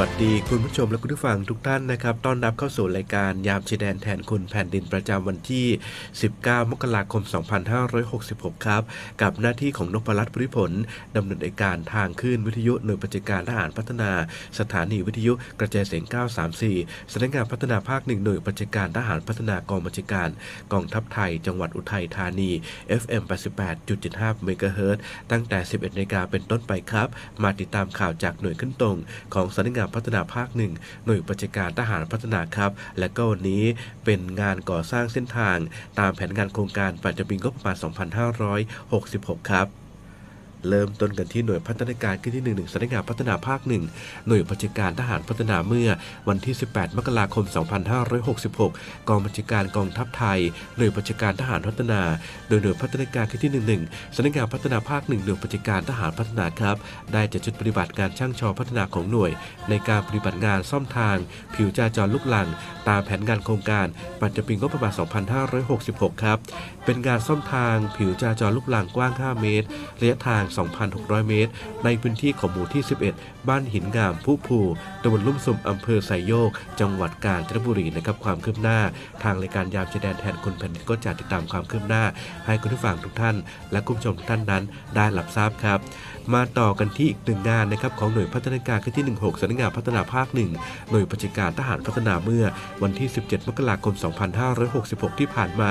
วัสดีคุณผู้ชมและคุณผู้ฟังทุกท่านนะครับต้อนรับเข้าสู่รายการยามชายแดนแทนคุณแผ่นดินประจำวันที่ 19 มกราคม 2566 ครับ กับหน้าที่ของนพรัตน์ปริผลดำเนินรายการทางคลื่นวิทยุหน่วยปฏิการทหารพัฒนา สถานีวิทยุกระจายเสียง 934สำนักงานพัฒนาภาคหนึ่งหน่วยปฏิการทหารพัฒนากองบัญชาการกองทัพไทย จังหวัดอุทัยธานี FM 88.75เมกะเฮิรตซ์ตั้งแต่ 11นาฬิกาเป็นต้นไปครับ มาติดตามข่าวจากหน่วยขึ้นตรงของสำนักงานพัฒนาภาคหนึ่งหน่วยปฏิการทหารพัฒนาครับ และก็วันนี้เป็นงานก่อสร้างเส้นทาง ตามแผนงานโครงการปัจจุบันงบประมาณ 2566 ครับ เริ่มต้นกันที่หน่วยพัฒนาการขึ้นที่1 1สำนักงานพัฒนาภาคหนึ่งหน่วยบัญชาการทหารพัฒนาเมื่อวันที่ 18 มกราคม 2566 กองบัญชาการกองทัพไทย หน่วยบัญชาการทหารพัฒนา โดยหน่วยพัฒนาการขึ้นที่ 11สำนักงานพัฒนาภาคหนึ่งหน่วยบัญชาการทหารพัฒนาครับ ได้จัดชุดปฏิบัติการช่างชอพัฒนาของหน่วย ในการปฏิบัติงานซ่อมทาง ผิวจราจรลูกหลัง ตามแผนงานโครงการปัจจุบันงบประมาณ 2566 ครับ เป็นงานซ่อมทางผิวจราจรลูกหลังกว้าง 5 เมตรระยะทาง2,600 เมตร ในพื้นที่ของหมู่ที่ 11 บ้านหินงามผู้ภูตำบลลุ่มซุมอำเภอไซโยก จังหวัดกาญจนบุรีนะครับความคืบหน้า ทางรายการยามชายแดนแทนคนแผ่นดินก็จะติดตามความคืบหน้า ให้คุณผู้ฟังทุกท่าน และคุณผู้ชมทุกท่านนั้นได้รับทราบครับ มาต่อกันที่อีกหนึ่งงานนะครับของหน่วยพัฒนาการขึ้นที่ 16สำนักงานพัฒนาภาคหนึ่งหน่วยปัจการทหารพัฒนาเมื่อวันที่ 17 มกราคม 2566 ที่ผ่านมา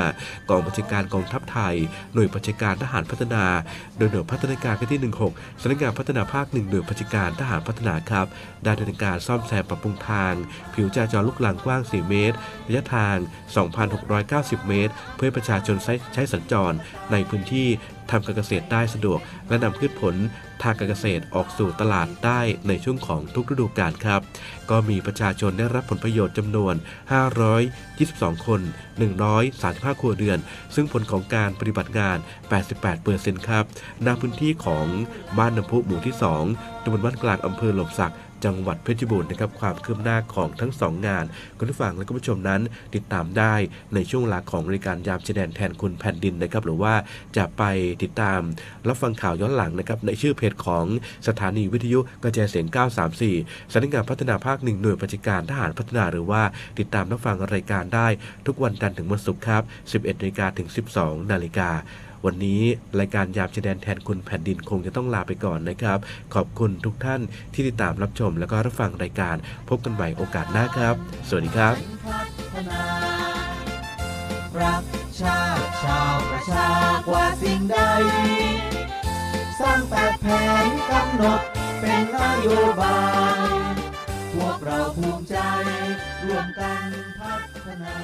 กองบัญชาการกองทัพไทย หน่วยปัจการทหารพัฒนา โดยหน่วยพัฒนาการขึ้นที่ 16สำนักงานพัฒนาภาคหนึ่งหน่วยพัชการทหารพัฒนาครับได้ดำเนินการซ่อมแซมปรับปรุงทาง ผิวจราจรลูกหลังกว้าง 4 เมตร ระยะทาง 2,690 เมตร เพื่อประชาชนใช้ใช้สัญจร ในพื้นที่ทำการเกษตรได้สะดวก และนำพืชผลทางการเกษตรออกสู่ตลาดได้ในช่วงของทุกฤดูกาลครับ ก็มีประชาชนได้รับผลประโยชน์จำนวน 522 คน 135 ครัวเรือน ซึ่งผลของการปฏิบัติงาน 88เปอร์เซ็นต์ครับณพื้นที่ของบ้านน้ำพุหมู่ที่ 2ตำบลบ้านกลางอำเภอหลมสัก จังหวัดเพชรบูรณ์นะครับความคืบหน้าของทั้งสองงาน คุณผู้ฟังและคุณผู้ชมนั้นติดตามได้ในช่วงเวลาของรายการยามชายแดนแทนคุณแผ่นดินนะครับ หรือว่าจะไปติดตามรับฟังข่าวย้อนหลังนะครับในชื่อเพจของสถานีวิทยุกระจายเสียง 934สำนักงานพัฒนาภาคหนึ่งหน่วยปฏิการทหารพัฒนาหรือว่าติดตามรับฟังรายการได้ ทุกวันจันทร์ถึงวันศุกร์ครับ 11นาฬิกาถึง 12นาฬิกา วันนี้รายการยามชายแดนแทนคุณแผ่นดินคงจะต้องลาไปก่อนนะครับ ขอบคุณทุกท่านที่ติดตามรับชมแล้วก็รับฟังรายการ พบกันใหม่โอกาสหน้าครับ สวัสดีครับรักชาติชาวประชากว่าสิ่งใด สร้างแปดแผนกำหนดเป็นนโยบาย พวกเราภูมิใจร่วมกันพัฒนา